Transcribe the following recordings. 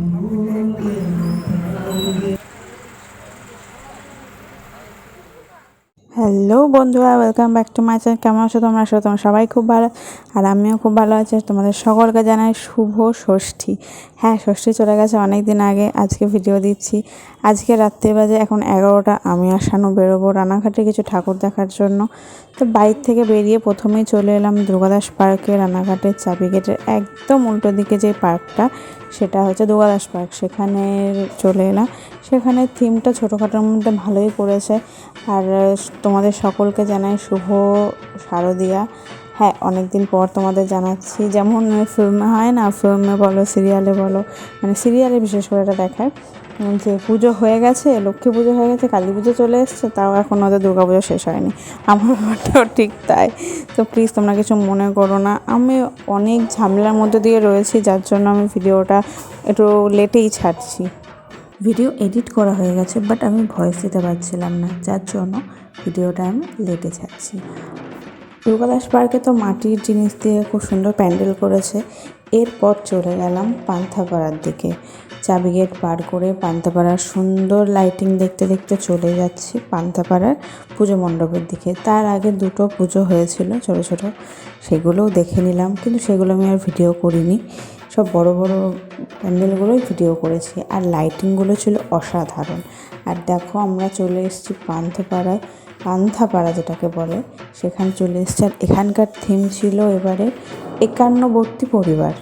Thank you. Hello বন্ধুরা welcome back to my channel কেমন আছো তোমরা? আসো তোমরা সবাই খুব ভালো। আর আমিও খুব ভালো আছি। তোমাদের সকলকে জানাই শুভ ষষ্ঠী। হ্যাঁ ষষ্ঠী চলে গেছে অনেক দিন আগে। আজকে ভিডিও দিচ্ছি। আজকে রাত্রে বাজে এখন এগারোটা। আমি আর শানু বেরোবো রানাঘাটে কিছু ঠাকুর দেখার জন্য। তো বাইর থেকে বেরিয়ে প্রথমেই চলে এলাম দুর্গাদাস পার্কে রানাঘাটের চাবি গেটের একদম উল্টো দিকে যে পার্কটা, সেটা হচ্ছে দুর্গাদাস পার্ক। সেখানে চলে এলাম। সেখানে থিমটা ছোটোখাটোর মধ্যে ভালোই করেছে। আর তোমাদের সকলকে জানাই শুভ শারদিয়া। হ্যাঁ অনেক দিন পর তোমাদের জানাচ্ছি, যেমন ফিল্মে হয় না, ফিল্মে বলো, সিরিয়ালে বলো মানে সিরিয়ালে বিশেষ করে এটা দেখায়। যে পুজো হয়ে গেছে, লক্ষ্মী পুজো হয়ে গেছে, কালী পুজো চলে এসছে, তাও এখন ওদের দুর্গা পুজো শেষ হয়নি। আমার ব্যাপারটাও ঠিক তাই। তো প্লিজ তোমরা কিছু মনে করো না। আমি অনেক ঝামেলার মধ্যে দিয়ে রয়েছি, যার জন্য আমি ভিডিওটা একটু লেটেই ছাড়ছি। ভিডিও এডিট করা হয়ে গেছে বাট আমি ভয়েস দিতে পারছিলাম না, যার জন্য ভিডিওটা আমি লেটে যাচ্ছি। দুর্গাদাস পার্কে তো মাটির জিনিস দিয়ে খুব সুন্দর প্যান্ডেল করেছে। এরপর চলে গেলাম পান্থাপাড়ার দিকে। চাবি গেট পার করে পান্তাপাড়ার সুন্দর লাইটিং দেখতে দেখতে চলে যাচ্ছি পান্তাপাড়ার পুজো মণ্ডপের দিকে। তার আগে দুটো পুজো হয়েছিল ছোটো ছোটো, সেগুলোও দেখে নিলাম, কিন্তু সেগুলো আমি আর ভিডিও করিনি। সব বড় বড় প্যান্ডেলগুলোই ভিডিও করেছি আর লাইটিংগুলো ছিল অসাধারণ। আর দেখো আমরা চলে এসেছি পান্থপাড়ায়, পান্থাপাড়া যেটাকে বলে। সেখানে চলে এসেছি আর এখানকার থিম ছিল এবারে একান্নবর্তী পরিবার।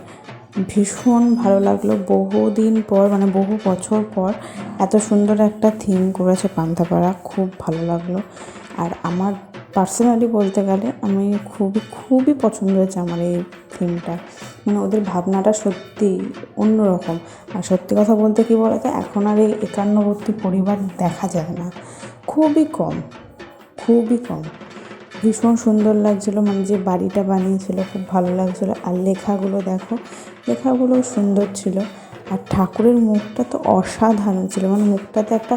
ভীষণ ভালো লাগল। বহুদিন পর মানে বহু বছর পর এত সুন্দর একটা থিম করেছে পান্থাপাড়া। খুব ভালো লাগল। আর আমার পার্সোনালি বলতে গেলে আমি খুবই খুবই পছন্দ হয়েছে আমার এই থিমটা মানে ওদের ভাবনাটা সত্যি অন্যরকম। আর সত্যি কথা বলতে কী বলতো, এখন আর এই একান্নবর্তী পরিবার দেখা যায় না। খুবই কম খুবই কম। ভীষণ সুন্দর লাগছিল মানে যে বাড়িটা বানিয়েছিল, খুব ভালো লাগছিল। আর লেখাগুলো দেখো, লেখাগুলো সুন্দর ছিল। আর ঠাকুরের মুখটা তো অসাধারণ ছিল। মানে মুখটাতে একটা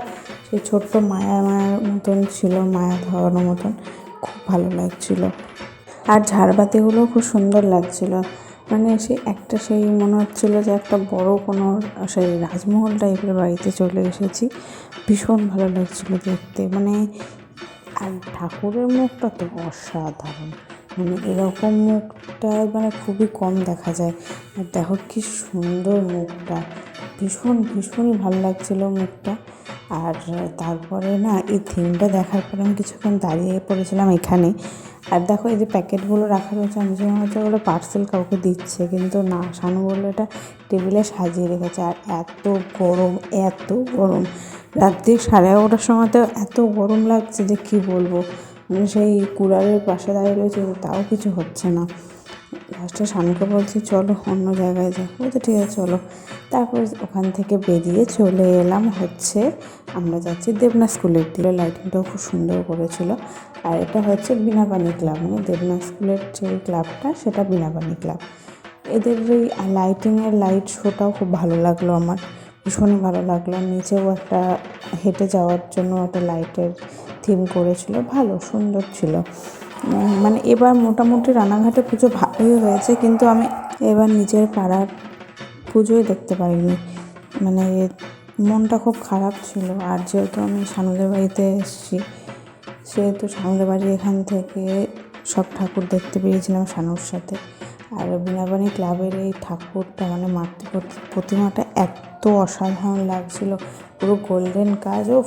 সেই ছোট্ট মায়া, মায়ার মতন ছিল, মায়া ধরানোর মতন। খুব ভালো লাগছিল। আর ঝাড়বাতিগুলোও খুব সুন্দর লাগছিল। মানে সে একটা সেই মনে হচ্ছিল যে একটা বড় কোনো সেই রাজমহল টাইপের বাড়িতে চলে এসেছি। ভীষণ ভালো লাগছিল দেখতে। মানে আর ঠাকুরের মুখটা তো অসাধারণ। মানে এরকম মুখটা মানে খুবই কম দেখা যায়। আর দেখো কি সুন্দর মুখটা। ভীষণ ভীষণই ভালো লাগছিল মুখটা। আর তারপরে না, এই থিমটা দেখার পরে আমি কিছুক্ষণ দাঁড়িয়ে পড়েছিলাম এখানে। আর দেখো এই যে প্যাকেটগুলো রাখা রয়েছে, আমি মনে হচ্ছে ওগুলো পার্সেল কাউকে দিচ্ছে, কিন্তু না, শানু বলল এটা টেবিলে সাজিয়ে রেখেছে। আর এত গরম এত গরম। রাত্রি সাড়ে এগারোটার সময় তো এত গরম লাগছে যে কী বলব? মানে সেই কুলারের পাশে দাঁড়িয়ে রয়েছে তাও কিছু হচ্ছে না। লাস্টে শানুকে বলছি, চলো অন্য জায়গায় যাই। বলছে, ঠিক আছে, চলো। তারপর ওখান থেকে বেরিয়ে চলে এলাম হচ্ছে, আমরা যাচ্ছি দেবনা স্কুলের দিকে। লাইটিংটাও খুব সুন্দর করেছিল। আর এটা হচ্ছে বিনাপানি ক্লাব মানে দেবনা স্কুলের যে ক্লাবটা সেটা বিনাপানি ক্লাব এদের ওই লাইটিংয়ের লাইট শোটাও খুব ভালো লাগল আমার, ভীষণই ভালো লাগল। নিচেও একটা হেঁটে যাওয়ার জন্য একটা লাইটের থিম করেছিল, ভালো, সুন্দর ছিল। মানে এবার মোটামুটি রানাঘাটে পুজো ভালোই হয়েছে, কিন্তু আমি এবার নিজের পাড়ার পুজোই দেখতে পারিনি। মানে মনটা খুব খারাপ ছিল, আর যেহেতু আমি সানুদের বাড়িতে এসেছি, সেহেতু সানুদের বাড়ি এখান থেকে সব ঠাকুর দেখতে পেরেছিলাম সানুর সাথে। আর বীণাবাণী ক্লাবের এই ঠাকুরটা মানে মাতৃ প্রতিমাটা এত অসাধারণ লাগছিল, পুরো গোল্ডেন কাজ ও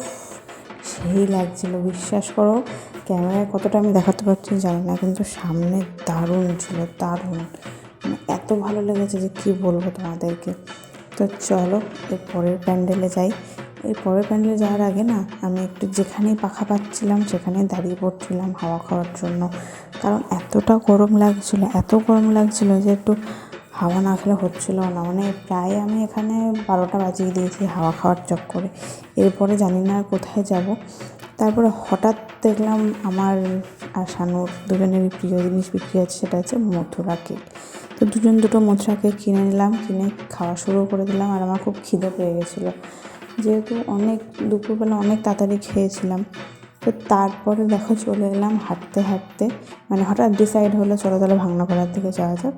সেই লাগছিল, বিশ্বাস করো, ক্যামেরায় কতটা আমি দেখাতে পারছি জানি না, কিন্তু সামনে দারুণ ছিল, দারুণ। মানে এত ভালো লেগেছে যে কী বলব তোমাদেরকে। তো চলো, এর পরের প্যান্ডেলে যাই। এই পরের প্যান্ডেলে যাওয়ার আগে না, আমি একটু যেখানেই পাখা পাচ্ছিলাম, সেখানেই দাঁড়িয়ে পড়ছিলাম হাওয়া খাওয়ার জন্য। কারণ এতটা গরম লাগছিল, এত গরম লাগছিল যে একটু হাওয়া না খেলে হচ্ছিল না। মানে প্রায় আমি এখানে বারোটা বাজিয়ে দিয়েছি হাওয়া খাওয়ার চক্করে এরপরে জানি না কোথায় যাব। তারপরে হঠাৎ দেখলাম আমার আর শানুর দুজনেরই প্রিয় জিনিস বিক্রি আছে, সেটা হচ্ছে মথুরা কেক। তো দুজন দুটো মথুরা কেক কিনে নিলাম, কিনে খাওয়া শুরু করে দিলাম আর আমার খুব খিদে পেয়ে গেছিল। যেহেতু অনেক দুপুরবেলা অনেক তাড়াতাড়ি খেয়েছিলাম তো তারপরে দেখো চলে এলাম হাঁটতে হাঁটতে। মানে হঠাৎ ডিসাইড হলো, চলো তাহলে ভাংনাপাড়ার দিকে যাওয়া যাক।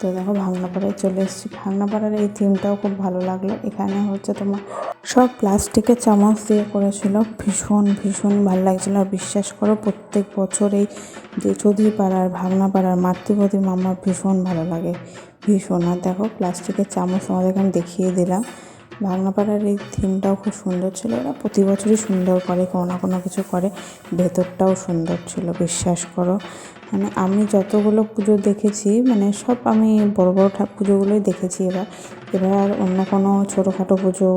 তো দেখো ভাংনাপাড়ায় চলে এসেছি। ভাংনাপাড়ার এই থিমটাও খুব ভালো লাগল। এখানে হচ্ছে তোমার সব প্লাস্টিকের চামচ দিয়ে করেছিল। ভীষণ ভীষণ ভালো লাগছিল। আর বিশ্বাস করো, প্রত্যেক বছর এই যে চৌধুরীপাড়ার ভাংনাপাড়ার মাতৃপ্রতিমা আমার ভীষণ ভালো লাগে। ভীষণ। আর দেখো প্লাস্টিকের চামচ আমাদের এখানে দেখিয়ে দিলাম। ভাংনাপাড়ার এই থিমটাও খুব সুন্দর ছিল। ওরা প্রতি বছরই সুন্দর করে, কোনো না কোনো কিছু করে। ভেতরটাও সুন্দর ছিল, বিশ্বাস করো। মানে আমি যতগুলো পুজো দেখেছি মানে সব আমি বড় বড় পুজোগুলোই দেখেছি এবার। এবার আর অন্য কোনো ছোটোখাটো পুজো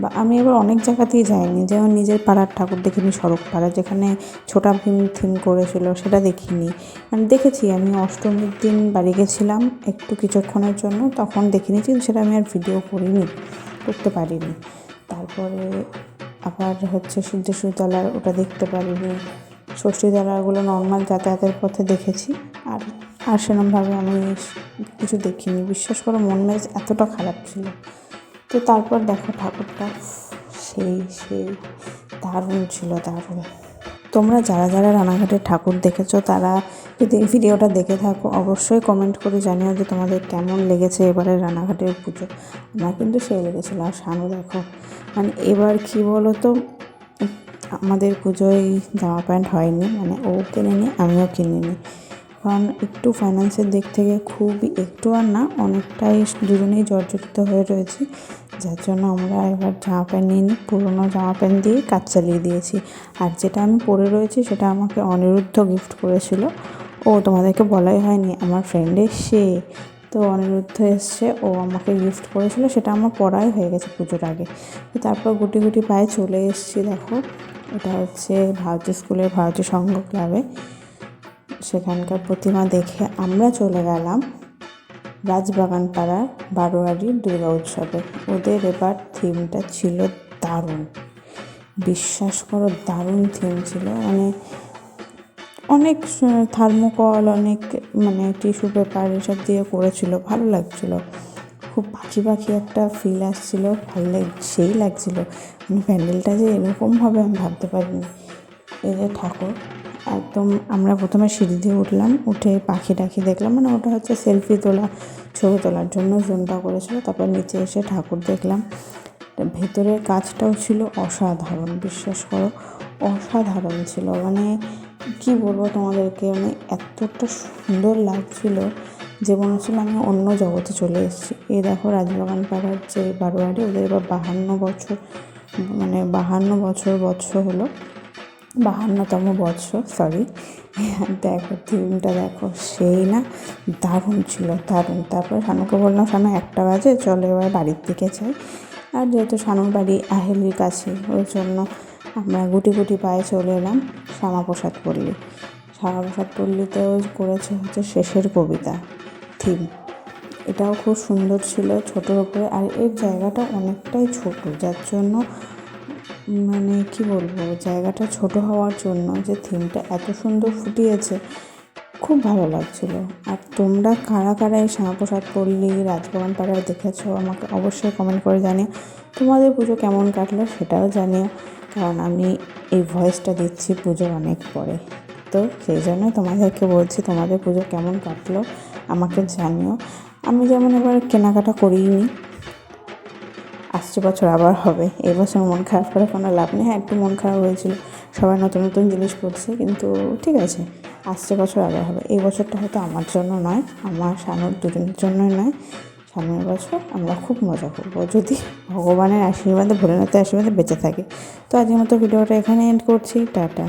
বা আমি এবার অনেক জায়গাতেই যাইনি। যেমন নিজের পাড়ার ঠাকুর দেখিনি সড়ক পাড়া যেখানে ছোটা ভীম থিম করেছিল, সেটা দেখিনি। মানে দেখেছি, আমি অষ্টমীর দিন বাড়ি গেছিলাম একটু কিছুক্ষণের জন্য, তখন দেখে নিয়েছি সেটা আমি আর ভিডিও করিনি। করতে পারিনি। তারপরে আবার হচ্ছে সিদ্ধেশ্বরতলার ওটা দেখতে পারিনি। ষষ্ঠীতলাগুলো নর্মাল যাতায়াতের পথে দেখেছি। আর আর সেরমভাবে আমি কিছু দেখিনি। বিশ্বাস করো, মন মেজ এতটা খারাপ ছিল। তো তারপর দেখো ঠাকুরটা সেই সেই, দারুণ ছিল, দারুণ। তোমরা যারা যারা রানাঘাটের ঠাকুর দেখেছ, তারা যদি এই ভিডিওটা দেখে থাকো, অবশ্যই কমেন্ট করে জানিও যে তোমাদের কেমন লেগেছে এবারে রানাঘাটের পুজো। আমার কিন্তু সেই লেগেছিলো, আর শানু দেখো মানে এবার কি বলো তো আমাদের পুজোয় জামা প্যান্ট হয়নি মানে ও কেনেনি, আমিও কিনিনি। কারণ একটু ফাইন্যান্সের দিক থেকে খুবই, একটু আর না, অনেকটাই দুজনেই জর্জরিত হয়ে রয়েছি। যার জন্য আমরা এবার জামা প্যান্ট নিয়ে নিই। পুরোনো জামা প্যান্ট দিয়ে কাজ চালিয়ে দিয়েছি। আর যেটা আমি পরে রয়েছি, সেটা আমাকে অনিরুদ্ধ গিফট করেছিল। ও তোমাদেরকে বলাই হয়নি, আমার ফ্রেন্ড সে। তো অনিরুদ্ধ এসছে, ও আমাকে গিফট করেছিল, সেটা আমার পড়াই হয়ে গেছে পুজোর আগে। তো তারপর গুটি গুটি পায়ে চলে এসেছি, দেখো। এটা হচ্ছে ভারতীয় স্কুলের ভারতীয় সংঘ ক্লাবে। সেখানকার প্রতিমা দেখে আমরা চলে গেলাম। রাজবাগান পাড়া বারোয়ারি দুর্গা উৎসবে। ওদের এবার থিমটা ছিল দারুণ। বিশ্বাস করো, দারুণ থিম ছিল। মানে অনেক থার্মোকল, অনেক মানে টিস্যু পেপার এসব দিয়ে করেছিল। ভালো লাগছিল। খুব পাখি পাখি একটা ফিল আসছিল। ভালো লাগ, সেই লাগছিল। মানে প্যান্ডেলটা যে এরকম হবে আমি ভাবতে পারিনি। এই যে ঠাকুর। একদম আমরা প্রথমে সিঁড়ি দিয়ে উঠলাম, উঠে পাখি টাখি দেখলাম মানে ওটা হচ্ছে সেলফি তোলা, ছবি তোলার জন্য জোনটা করেছিল, তারপর নিচে এসে ঠাকুর দেখলাম। ভেতরের কাজটাও ছিল অসাধারণ, বিশ্বাস করো, অসাধারণ ছিল মানে কি বলব তোমাদেরকে মানে এতটা সুন্দর লাগছিল, যে মনে হচ্ছিল আমি অন্য জগতে চলে এসেছি। এই দেখো রাজবাগান পাড়ার যে বারোয়ারি, ওদের এবার বাহান্ন বছর মানে বাহান্ন বছর বছর হলো। বাহান্নতম বৎসর সরি দেখো থিমটা দেখো, সেই না? দারুণ ছিল, দারুণ। তারপরে শানুকে বললাম শানু একটা বাজে, চলো এবার বাড়ির দিকে যাই। আর যেহেতু শানুর বাড়ি আহেলির কাছে, ওই জন্য আমরা গুটি গুটি পায়ে চলে এলাম শ্যামাপ্রসাদ পল্লী। শ্যামাপ্রসাদ পল্লীতেও করেছে হচ্ছে শেষের কবিতা থিম এটাও খুব সুন্দর ছিল ছোটোর ওপরে আর এর জায়গাটা অনেকটাই ছোট, যার জন্য মানে কি বলব, জায়গাটা ছোট হওয়ার জন্য যে থিমটা এত সুন্দর ফুটিয়েছে, খুব ভালো লাগছিল। আর তোমরা কারা কারা এই শ্যামাপ্রসাদ পল্লী, রাজভবন পাড়ায় দেখেছ, আমাকে অবশ্যই কমেন্ট করে জানিও। তোমাদের পুজো কেমন কাটলো সেটাও জানিও, কারণ আমি এই ভয়েসটা দিচ্ছি পুজোর অনেক পরে। তো সেই জন্য তোমাদেরকে বলছি, তোমাদের পুজো কেমন কাটলো আমাকে জানিও। আমি যেমন এবার কেনাকাটা করিনি আসছে বছর আবার হবে। এই বছর মন খারাপ করে কোনো লাভ নেই। হ্যাঁ একটু মন খারাপ হয়েছিল। সবাই নতুন নতুন জিনিস করছে, কিন্তু ঠিক আছে, আসছে বছর আবার হবে। এই বছরটা হয়তো আমার জন্য নয়, আমার শানুর দুজনের জন্যই নয়। সামনের বছর আমরা খুব মজা করব। যদি ভগবানের আশীর্বাদে, ভোলেনাথের আশীর্বাদে বেঁচে থাকে। তো আজকের মতো ভিডিওটা এখানে এন্ড করছি। টাটা।